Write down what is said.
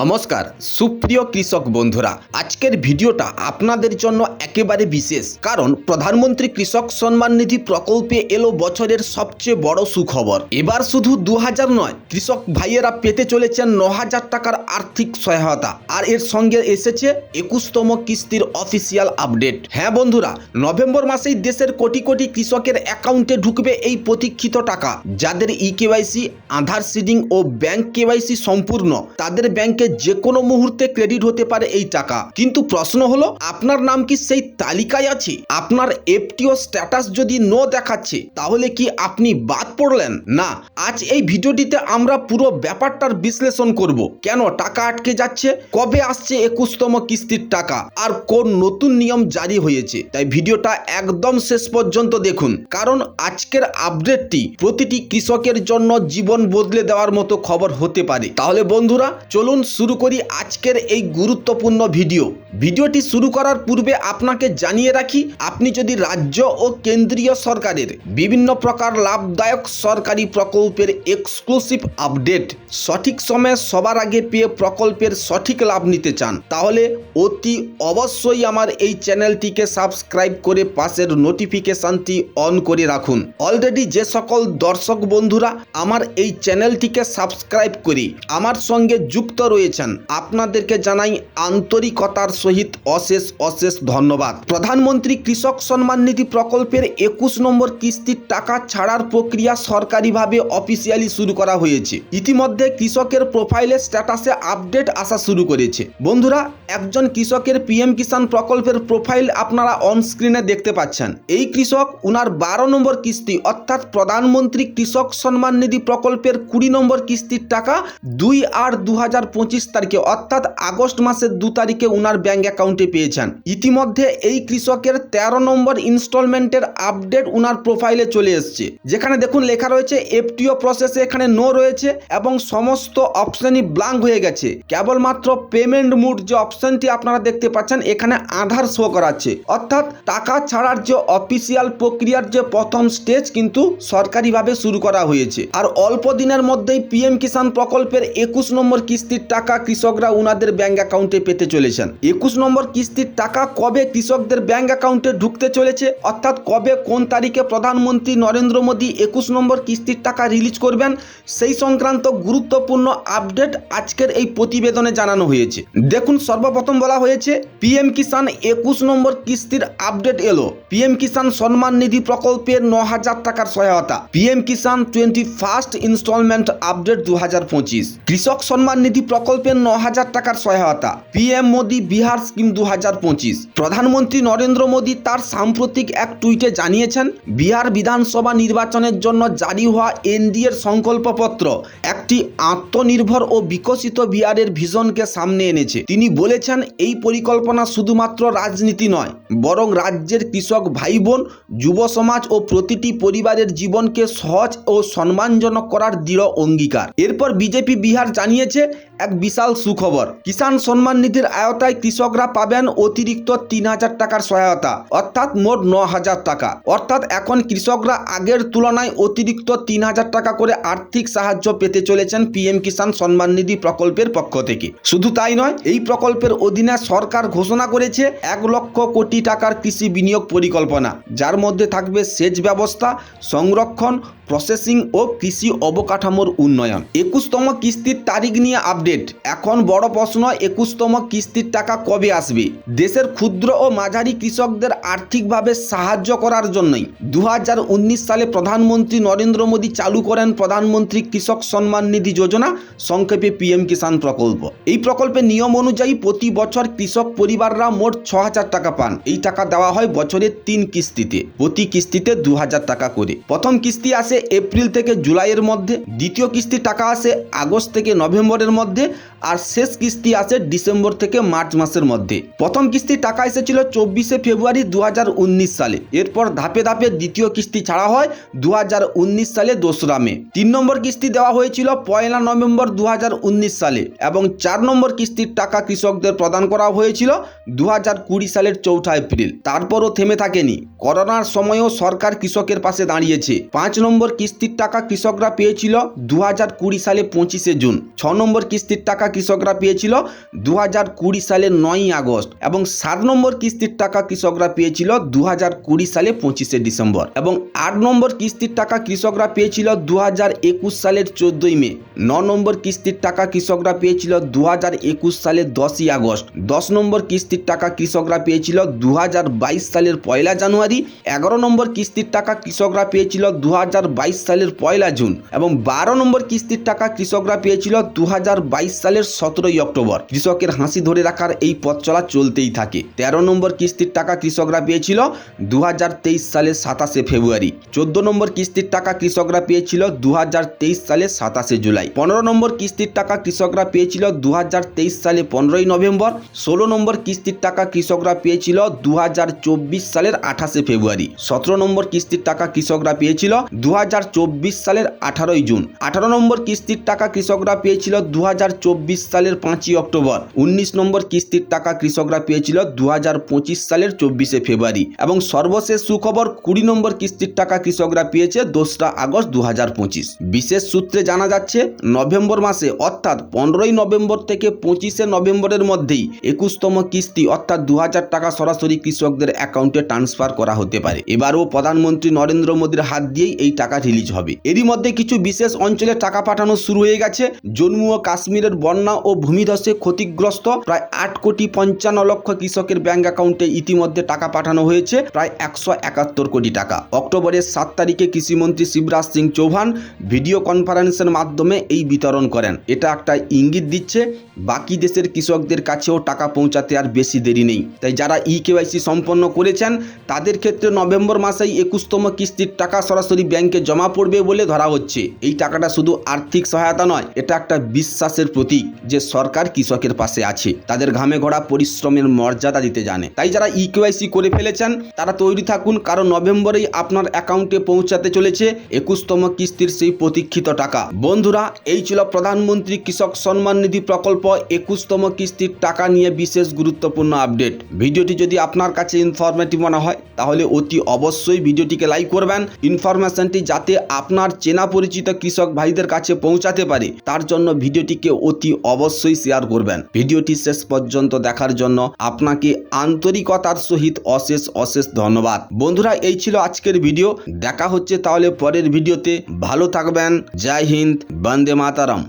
নমস্কার, সুপ্রিয় কৃষক বন্ধুরা। আজকের ভিডিওটা আপনাদের জন্য একেবারে বিশেষ, কারণ প্রধানমন্ত্রী কৃষক সম্মান নিধি প্রকল্পে এলো বছরের সবচেয়ে বড় সুখবর। এবার শুধু দু হাজার নয়, কৃষক ভাইয়েরা পেতে চলেছেন ন হাজার টাকার আর্থিক সহায়তা। আর এর সঙ্গে এসেছে একুশতম কিস্তির অফিসিয়াল আপডেট। হ্যাঁ বন্ধুরা, নভেম্বর মাসেই দেশের কোটি কোটি কৃষকের অ্যাকাউন্টে ঢুকবে এই প্রতীক্ষিত টাকা। যাদের ই কেওয়াইসি আধার সিডিং ও ব্যাংক কেওয়াইসি সম্পূর্ণ, তাদের ব্যাংকে যে কোনো মুহূর্তে ক্রেডিট হতে পারে এই টাকা। কিন্তু প্রশ্ন হলো, আপনার নাম কি সেই তালিকায় আছে? আপনার এফটিও স্ট্যাটাস যদি নো দেখাচ্ছে, তাহলে কি আপনি বাদ পড়লেন? না, আজ এই ভিডিওটিতে আমরা পুরো ব্যাপারটার বিশ্লেষণ করব। কেন টাকা আটকে যাচ্ছে? কবে আসছে একুশতম কিস্তির টাকা? আর কোন নতুন নিয়ম জারি হয়েছে? তাই ভিডিওটা একদম শেষ পর্যন্ত দেখুন। কারণ আজকের আপডেটটি প্রতিটি কৃষকের জন্য জীবন বদলে দেওয়ার মতো খবর হতে পারে। তাহলে বন্ধুরা, চলুন শুরু করি আজকের এই গুরুত্বপূর্ণ ভিডিও। ভিডিওটি শুরু করার পূর্বে আপনাকে জানিয়ে রাখি, আপনি যদি রাজ্য ও কেন্দ্রীয় সরকারের বিভিন্ন প্রকার লাভদায়ক সরকারি প্রকল্পের এক্সক্লুসিভ আপডেট সঠিক সময়ে সবার আগে পেয়ে প্রকল্পের সঠিক লাভ নিতে চান, তাহলে অতি অবশ্যই আমার এই চ্যানেলটিকে সাবস্ক্রাইব করে পাশের নোটিফিকেশানটি অন করে রাখুন। অলরেডি যে সকল দর্শক বন্ধুরা আমার এই চ্যানেলটিকে সাবস্ক্রাইব করি, আমার সঙ্গে যুক্ত রয়েছেন। আপনাদেরকে জানাই আন্তরিকতার সহিত অশেষ অশেষ ধন্যবাদ। প্রধানমন্ত্রী কৃষক সম্মান নিধি প্রকল্পের একুশ নম্বর কিস্তির টাকা ছাড়ার প্রক্রিয়া সরকারিভাবে অফিসিয়ালি শুরু করা হয়েছে। ইতিমধ্যে কৃষকের প্রোফাইলে স্ট্যাটাসে আপডেট আসা শুরু করেছে। বন্ধুরা, একজন কৃষকের পিএম কিষাণ প্রকল্পের প্রোফাইল আপনারা অনস্ক্রিনে দেখতে পাচ্ছেন। এই কৃষক উনার বারো নম্বর কিস্তি, অর্থাৎ প্রধানমন্ত্রী কৃষক সম্মান নিধি প্রকল্পের কুড়ি নম্বর কিস্তির টাকা দুই আট দু পঁচিশ তারিখে, অর্থাৎ আগস্ট মাসের দু তারিখে উনার ব্যাঙ্ক অ্যাকাউন্টে পেয়েছেন। ইতিমধ্যে এই কৃষকের তেরো নম্বর ইনস্টলমেন্টের আপডেট উনার প্রোফাইলে চলে এসছে। যেখানে দেখুন লেখা রয়েছে এফটিও প্রসেসে এখানে নো রয়েছে এবং সমস্ত অপশনই ব্লাঙ্ক হয়ে গেছে। কেবলমাত্র পেমেন্ট মুড যে অপশনটি আপনারা দেখতে পাচ্ছেন, এখানে আধার শো করাচ্ছে। অর্থাৎ টাকা ছাড়ার যে অফিসিয়াল প্রক্রিয়ার যে প্রথম স্টেজ কিন্তু সরকারিভাবে শুরু করা হয়েছে। আর অল্প দিনের মধ্যেই পিএম কিষাণ প্রকল্পের একুশ নম্বর কিস্তির টাকা কৃষকরা উনাদের ব্যাঙ্ক অ্যাকাউন্টে পেতে চলেছেন। একুশ নম্বর কিস্তির টাকা কবে কৃষকদের ব্যাঙ্ক অ্যাকাউন্টে ঢুকতে চলেছে? অর্থাৎ কবে কোন তারিখে প্রধানমন্ত্রী নরেন্দ্র মোদী একুশ নম্বর কিস্তির টাকা রিলিজ করবেন? সেই সংক্রান্ত গুরুত্বপূর্ণ আপডেট আজকের এই প্রতিবেদনে জানানো হয়েছে। দেখুন, সর্বপ্রথম বলা হয়েছে, পিএম কিষাণ একুশ নম্বর কিস্তির আপডেট এলো। পিএম কিষান সম্মান নিধি প্রকল্পের ন হাজার টাকার সহায়তা। PM Kisan twenty first instalment update দু হাজার পঁচিশ। কৃষক সম্মান নিধি প্রকল্পের ন হাজার টাকার সহায়তা। পিএম মোদী বিহার স্কিম দু হাজার পঁচিশ। প্রধানমন্ত্রী নরেন্দ্র মোদী তার সাম্প্রতিক এক টুইটে জানিয়েছেন, বিহার বিধানসভা নির্বাচনের জন্য জারি হওয়া এনডিএর সংকল্পপত্র একটি আত্মনির্ভর ও বিকশিত বিহারের ভিশনকে সামনে এনেছে। তিনি বলেছেন, এই পরিকল্পনা শুধুমাত্র রাজনীতি নয়, বরং রাজ্যের কৃষক ভাই বোন যুব সমাজ ও প্রতিটি পরিবারের জীবনকে সহজ ও সম্মানজনক করার দৃঢ় অঙ্গীকার। এরপর বিজেপি বিহার জানিয়েছে, এক বিশাল সুখবর। কিষাণ সম্মান নিধির আয়তায় কৃষকরা পাবেন অতিরিক্ত তিন হাজার টাকার সহায়তা, অর্থাৎ মোট ন হাজার টাকা। অর্থাৎ এখন কৃষকরা আগের তুলনায় অতিরিক্ত তিন হাজার টাকা করে আর্থিক সাহায্য পেতে চলেছেন পিএম কিষাণ সম্মান নিধি প্রকল্পের পক্ষ থেকে। শুধু তাই নয়, এই প্রকল্পের অধীনে সরকার ঘোষণা করেছে এক লক্ষ কোটি টাকার কৃষি বিনিয়োগ পরিকল্পনা, যার মধ্যে থাকবে সেচ ব্যবস্থা, সংরক্ষণ প্রসেসিং ও কৃষি অবকাঠামোর উন্নয়ন। একুশতম কিস্তির তারিখ নিয়ে আপডেট। এখন বড় প্রশ্ন, একুশতম কিস্তির টাকা কবে আসবে? দেশের ক্ষুদ্র ও মাঝারি কৃষকদের আর্থিকভাবে সাহায্য করার জন্যই দু হাজার উনিশ সালে প্রধানমন্ত্রী নরেন্দ্র মোদী চালু করেন প্রধানমন্ত্রী কৃষক সম্মান নিধি যোজনা, সংক্ষেপে পিএম কিষাণ প্রকল্প। এই প্রকল্পের নিয়ম অনুযায়ী প্রতি বছর কৃষক পরিবাররা মোট ছ হাজার টাকা পান। এই টাকা দেওয়া হয় বছরের তিন কিস্তিতে। প্রতি কিস্তিতে দু হাজার টাকা করে। প্রথম কিস্তি আসে এপ্রিল থেকে জুলাইয়ের মধ্যে, দ্বিতীয় কিস্তির টাকা আসে আগস্ট থেকে নভেম্বরের মধ্যে আর শেষ কিস্তি আসে ডিসেম্বর থেকে মার্চ মাসের মধ্যে। প্রথম কিস্তির টাকা এসেছিল চব্বিশে ফেব্রুয়ারি দুহাজার উনিশ সালে। এরপর ধাপে ধাপে দ্বিতীয় কিস্তি ছাড়া হয় দুহাজার উনিশ সালে দোসরা মে। তিন নম্বর কিস্তি দেওয়া হয়েছিল পয়লা নভেম্বর দু হাজার উনিশ সালে এবং চার নম্বর কিস্তির টাকা কৃষকদের প্রদান করা হয়েছিল দু কুড়ি সালের চৌঠা এপ্রিল। তারপরও থেমে থাকেনি। করোনার সময়ও সরকার কৃষকের পাশে দাঁড়িয়েছে। পাঁচ নম্বর নম্বর কিস্তির টাকা কৃষকরা পেয়েছিল দু হাজার কুড়ি সালে পঁচিশে জুন। ছ নম্বর কিস্তির টাকা কৃষকরা পেয়েছিল দু হাজার কুড়ি সালের নয়ই আগস্ট এবং সাত নম্বর কিস্তির টাকা কৃষকরা পেয়েছিল দু হাজার কুড়ি সালে পঁচিশে ডিসেম্বর এবং আট নম্বর কিস্তির টাকা কৃষকরা পেয়েছিল দু হাজার একুশ সালের চোদ্দই মে। ন নম্বর কিস্তির টাকা কৃষকরা পেয়েছিল দু হাজার একুশ সালের দশই আগস্ট। দশ নম্বর কিস্তির টাকা কৃষকরা পেয়েছিল দু হাজার বাইশ সালের পয়লা জানুয়ারি। এগারো নম্বর কিস্তির টাকা কৃষকরা পেয়েছিল দু হাজার বাইশ সালের পয়লা জুন এবং বারো নম্বর কিস্তির টাকা কৃষকরা পেয়েছিল দু হাজার বাইশ সালের সতেরোই অক্টোবর। কৃষকের হাসি ধরে রাখার এই পথ চলা চলতেই থাকে। তেরো নম্বর কিস্তির টাকা কৃষকরা পেয়েছিল দু হাজার তেইশ সালের সাতাশে ফেব্রুয়ারি। চোদ্দ নম্বর কিস্তির টাকা কৃষকরা পেয়েছিল দু হাজার তেইশ সালের সাতাশে জুলাই। পনেরো নম্বর কিস্তির টাকা কৃষকরা পেয়েছিল দু হাজার তেইশ সালে পনেরোই নভেম্বর। ষোলো নম্বর কিস্তির টাকা কৃষকরা পেয়েছিল দু হাজার চব্বিশ সালের আঠাশে ফেব্রুয়ারি। সতেরো নম্বর কিস্তির টাকা কৃষকরা পেয়েছিল দু হাজার চব্বিশ সালের আঠারোই জুন। আঠারো নম্বর কিস্তির টাকা কৃষকরা পেয়েছিল দু হাজার চব্বিশ সালের পাঁচই অক্টোবর। উনিশ নম্বর কিস্তির টাকা কৃষকরা পেয়েছিল দু হাজার পঁচিশ সালের চব্বিশে ফেব্রুয়ারি। এবং সর্বশেষ সুখবর কুড়ি নম্বর কিস্তির টাকা কৃষকরা পেয়েছে দোসরা আগস্ট দু বিশেষ সূত্রে জানা যাচ্ছে, নভেম্বর মাসে অর্থাৎ পনেরোই নভেম্বর থেকে পঁচিশে নভেম্বরের মধ্যেই একুশতম কিস্তি অর্থাৎ দু হাজার টাকা সরাসরি কৃষকদের অ্যাকাউন্টে ট্রান্সফার করা হতে পারে। এবারও প্রধানমন্ত্রী নরেন্দ্র মোদীর হাত দিয়েই এই টাকা রিলিজ হবে। এরই মধ্যে কিছু বিশেষ অঞ্চলে টাকা পাঠানো শুরু হয়ে গেছে। জম্মু ও কাশ্মীরের বন্যা ও ভূমিধসে ক্ষতিগ্রস্ত প্রায় আট কোটি পঞ্চান্ন লক্ষ কৃষকের ব্যাংক অ্যাকাউন্টে ইতিমধ্যে টাকা পাঠানো হয়েছে, প্রায় একশো একাত্তর কোটি টাকা। অক্টোবরের সাত তারিখে কৃষিমন্ত্রী শিবরাজ সিং চৌহান ভিডিও কনফারেন্সের মাধ্যমে এই বিতরণ করেন। এটা একটা ইঙ্গিত দিচ্ছে, বাকি দেশের কৃষকদের কাছেও টাকা পৌঁছাতে আর বেশি দেরি নেই। তাই যারা ই কেওয়াইসি সম্পন্ন করেছেন, তাদের ক্ষেত্রে নভেম্বর মাসেই একুশতম কিস্তির টাকা সরাসরি ব্যাংকে জমা পড়বে বলে ধরা হচ্ছে। এই টাকাটা শুধু আর্থিক সহায়তা নয়, এটা একটা বিশ্বাসের প্রতীক যে সরকার কৃষকের পাশে আছে। তাদের ঘামে ঘোড়া পরিশ্রমের মর্যাদা দিতে জানে। তাই যারা ইকেওয়াইসি করে ফেলেছেন, তারা তৈরি থাকুন, কারণ নভেম্বরেই আপনার অ্যাকাউন্টে পৌঁছাতে চলেছে একুশতম কিস্তির সেই প্রতীক্ষিত টাকা। বন্ধুরা, এই ছিল প্রধানমন্ত্রী কৃষক সম্মান নিধি প্রকল্প একুশতম কিস্তির টাকা নিয়ে বিশেষ গুরুত্বপূর্ণ আপডেট। ভিডিওটি যদি আপনার কাছে ইনফরমেটিভ মনে হয়, তাহলে অতি অবশ্যই ভিডিওটিকে লাইক করবেন। ইনফরমেশনটি যাতে আপনার চেনা পরিচিত কৃষক ভাইদের কাছে পৌঁছাতে পারে, তার জন্য ভিডিওটিকে অতি অবশ্যই শেয়ার করবেন। ভিডিওটি শেষ পর্যন্ত দেখার জন্য আপনাকে আন্তরিকতার সহিত অশেষ অশেষ ধন্যবাদ। বন্ধুরা, এই ছিল আজকের ভিডিও। দেখা হচ্ছে তাহলে পরের ভিডিওতে। ভালো থাকবেন। জয় হিন্দ। বন্দে মাতারাম।